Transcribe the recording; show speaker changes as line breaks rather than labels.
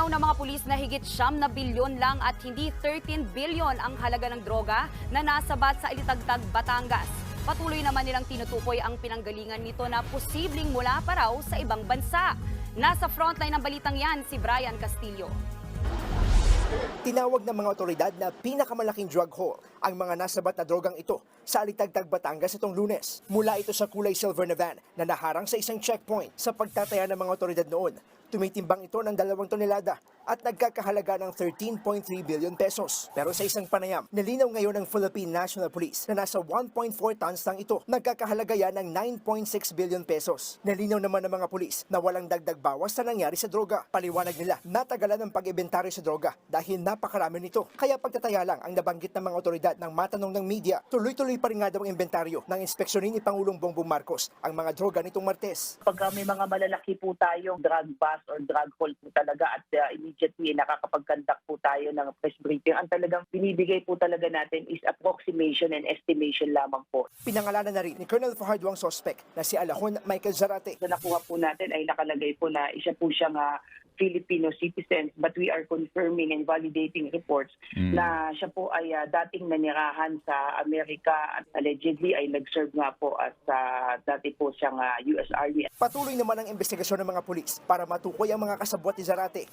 Nilinaw ng mga pulis na higit siyam na bilyon lang at hindi 13 bilyon ang halaga ng droga na nasabat sa Ilitagtag, Batangas. Patuloy naman nilang tinutukoy ang pinanggalingan nito na posibleng mula pa raw sa ibang bansa. Nasa frontline ng balitang yan si Brian Castillo.
Tinawag ng mga otoridad na pinakamalaking drug haul ang mga nasabat na drogang ito sa Alitagtag, Batangas itong lunes. Mula ito sa kulay silver na van na naharang sa isang checkpoint sa pagtataya ng mga otoridad noon. Tumitimbang ito ng dalawang tonelada at nagkakahalaga ng 13.3 billion pesos. Pero sa isang panayam, nilinaw ngayon ng Philippine National Police na nasa 1.4 tons lang ito. Nagkakahalaga yan ng 9.6 billion pesos. Nilinaw naman ng mga pulis na walang dagdag bawas sa nangyari sa droga. Paliwanag nila, natagalan ng pag-ibentaryo sa droga dahil napakarami nito. Kaya pagtataya lang ang nabanggit ng mga otoridad ng matanong ng media, tuloy-tuloy pa rin nga daw ang inventaryo ng inspeksyonin ni Pangulong Bongbong Marcos ang mga droga nitong Martes.
pagka may mga malalaki po tayong drug bust or drug haul po talaga at uh, immediately nakakapag-conduct po tayo ng press briefing, ang talagang binibigay po talaga natin is approximation and estimation lamang po.
Pinangalanan na rin ni Colonel Fajardo ang suspect na si Alahon Michael Zarate.
Sa nakuha po natin ay nakalagay po na isa po siyang ah, Filipino citizen but we are confirming and validating reports na siya po ay ah, dating nanirahan sa Amerika at allegedly ay nag-serve nga po as ah, dati po siyang ah, US Army
Patuloy naman ang investigasyon ng mga pulis para matukoy ang mga kasabwat ni Zarate.